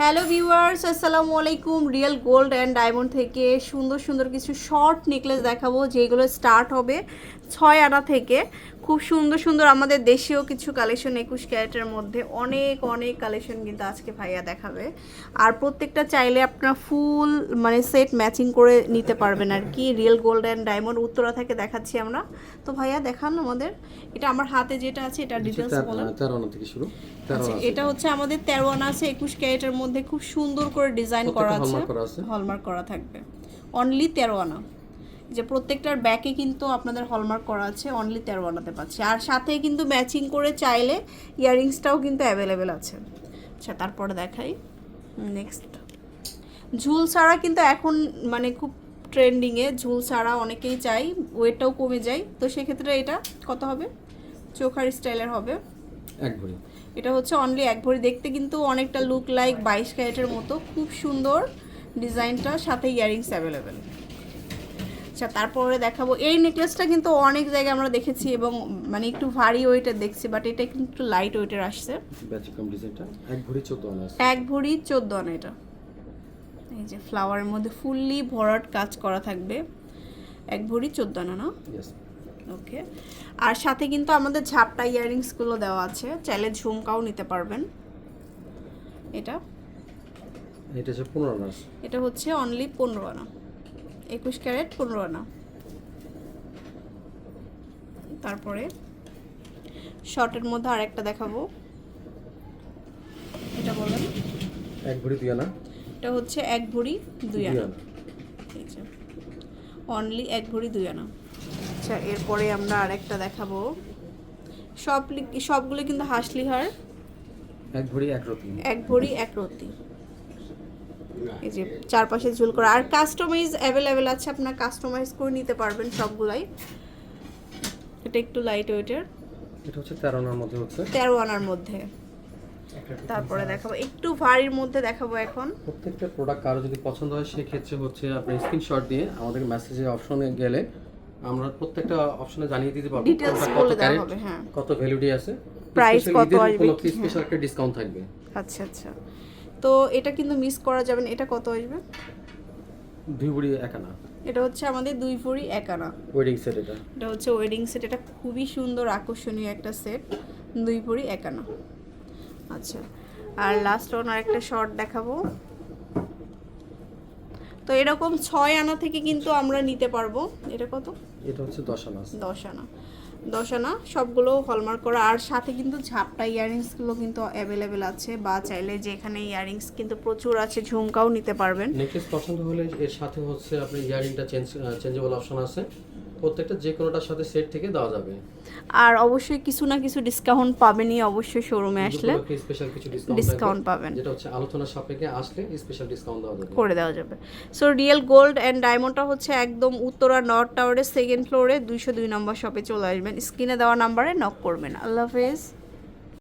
Hello viewers আসসালামু আলাইকুম। Real gold and diamond থেকে সুন্দর সুন্দর কিছু শর্ট নেকলেস দেখাবো যেগুলো স্টার্ট হবে ছয় আনা থেকে। খুব সুন্দর সুন্দর আমাদের দেশীয় কিছু কালেকশন একুশ ক্যারেটের মধ্যে অনেক অনেক কালেকশন কিন্তু আজকে ভাইয়া দেখাবে। আর প্রত্যেকটা চাইলে আপনার ফুল মানে সেট ম্যাচিং করে নিতে পারবেন আর কি। Real gold and diamond Uttara থেকে দেখাচ্ছি আমরা। তো ভাইয়া দেখান আমাদের। এটা আমার হাতে যেটা আছে এটা ডিটেলস বলেন। তেরো আনা থেকে শুরু। তেরো আচ্ছা এটা হচ্ছে আমাদের তেরো আনা আছে একুশ ক্যারেটের মধ্যে। খুব সুন্দর করে ডিজাইন করা আছে করা আছে। হলমার্ক করা থাকবে। অনলি তেরো আনা যে প্রত্যেকটার ব্যাকে কিন্তু আপনাদের হলমার্ক করা আছে অনলি তেরো আনাতে পাচ্ছে। আর সাথে কিন্তু ম্যাচিং করে চাইলে ইয়াররিংসটাও কিন্তু অ্যাভেলেবেল আছে। আচ্ছা তারপরে দেখাই। নেক্সট ঝুল ছাড়া কিন্তু এখন মানে খুব ট্রেন্ডিংয়ে ঝুল ছাড়া অনেকেই চাই ওয়েটটাও কমে যায়। তো সেক্ষেত্রে এটা কত হবে? চোখার স্টাইলের হবে। এক ভরি। এটা হচ্ছে অনলি এক ভরি। দেখতে কিন্তু অনেকটা লুক লাইক বাইশ ক্যারেটের মতো। খুব সুন্দর ডিজাইনটা সাথে ইয়ারিংস অ্যাভেলেবেল আচ্ছা তারপরে দেখাবো। এই নেকলেসটা কিন্তু অনেক জায়গায় আমরা দেখেছি এবং মানে একটু ভারী ওয়েটের দেখছি বাট এটা কিন্তু লাইট ওয়েটের আসছে। ব্যাচিকম ডিজাইনটা। এক ভরি চোদ্দ আনা এক ভরি চোদ্দ আনা এটা। এই যে ফ্লাওয়ারের মধ্যে ফুললি ভরাট কাজ করা থাকবে। এক ভরি চোদ্দ আনা না? ওকে আর সাথে কিন্তু আমাদের ঝাপটা ইয়াররিংসগুলো দেওয়া আছে। চাইলে ঝুমকাও নিতে পারবেন। এটা। এটা হচ্ছে পনেরো আনা। এটা হচ্ছে অনলি পনেরো আনা। একুশ ক্যারেট পনেরো আনা। তারপরে শর্টের মধ্যে আরেকটা দেখাবো। এটা বলেন। এক ভরি দুই আনা। এটা হচ্ছে এক ভরি দুই আনা। অনলি এক ভরি দুই আনা। আচ্ছা এরপরে আমরা আরেকটা দেখাবো। সব সবগুলো কিন্তু হাসলিহার। এক ভরি এক রতি। এক ভরি এক রতি। এই যে চারপাশে ঝুল করা। আর কাস্টমাইজ অ্যাভেলেবেল আছে আপনার কাস্টমাইজ করে নিতে পারবেন সবগুলাই। এটা একটু লাইট ওয়েটের এটা হচ্ছে তেরো আনার মধ্যে হচ্ছে। তেরো আনার মধ্যে। তারপরে দেখাবো। একটু ভারীর মধ্যে দেখাবো এখন। প্রত্যেকটা প্রোডাক্ট কারও যদি পছন্দ হয় সেক্ষেত্রে হচ্ছে আপনি স্ক্রিনশট দিয়ে আমাদের মেসেজে অপশনে গেলে আমরা প্রত্যেকটা অপশনে জানিয়ে দিতে পারব কোনটা বলে কত দেওয়া হবে, হ্যাঁ। কত ভ্যালিডিটি আছে। Special কত আসবে কি। স্পেশাল একটা ডিসকাউন্ট থাকবে আচ্ছা আচ্ছা। তো এটা কিন্তু মিস করা যাবে না। এটা কত আসবে? দুই ভরি এক আনা। এটা হচ্ছে আমাদের দুই ভরি এক আনা। ওয়েডিং সেট এটা। এটা হচ্ছে ওয়েডিং সেট এটা খুবই সুন্দর আকর্ষণীয় একটা সেট দুই ভরি এক আনা। আচ্ছা। আর লাস্ট ওয়ান একটা শর্ট দেখাবো। তো এরকম ছয় আনা থেকে কিন্তু আমরা নিতে পারব। এটা কত? এটা হচ্ছে দশ আনা। দশ আনা। দশ আনা সবগুলো হলমার্ক করা। আর সাথে কিন্তু ঝাপটা ইয়াররিংসগুলো কিন্তু অ্যাভেলেবেল আছে বা চাইলে যেখানে ইয়াররিংস কিন্তু প্রচুর আছে ঝুমকাও নিতে পারবেন। নেকলেস পছন্দ হলে এর সাথে হচ্ছে আপনার ইয়ারিংটা চেঞ্জ চেঞ্জেবল অপশন আছে। প্রত্যেকটা যে কোনোটার সাথে সেট থেকে দেওয়া যাবে। আর অবশ্যই কিছু না কিছু ডিসকাউন্ট পাবেনই অবশ্যই শোরুমে আসলে। স্পেশাল কিছু ডিসকাউন্ট পাবেন। যেটা হচ্ছে আলোচনা সাপেক্ষে আসলে স্পেশাল ডিসকাউন্ট দেওয়া যাবে। করে দেওয়া যাবে। সো রিয়েল গোল্ড অ্যান্ড ডায়মন্ডটা হচ্ছে একদম উত্তরা নর্থ টাওয়ারের সেকেন্ড ফ্লোরে দুইশো দুই নম্বর শপে চলে আসবেন। স্ক্রিনে দেওয়া নাম্বারে নক করবেন। আল্লাহ হাফেজ।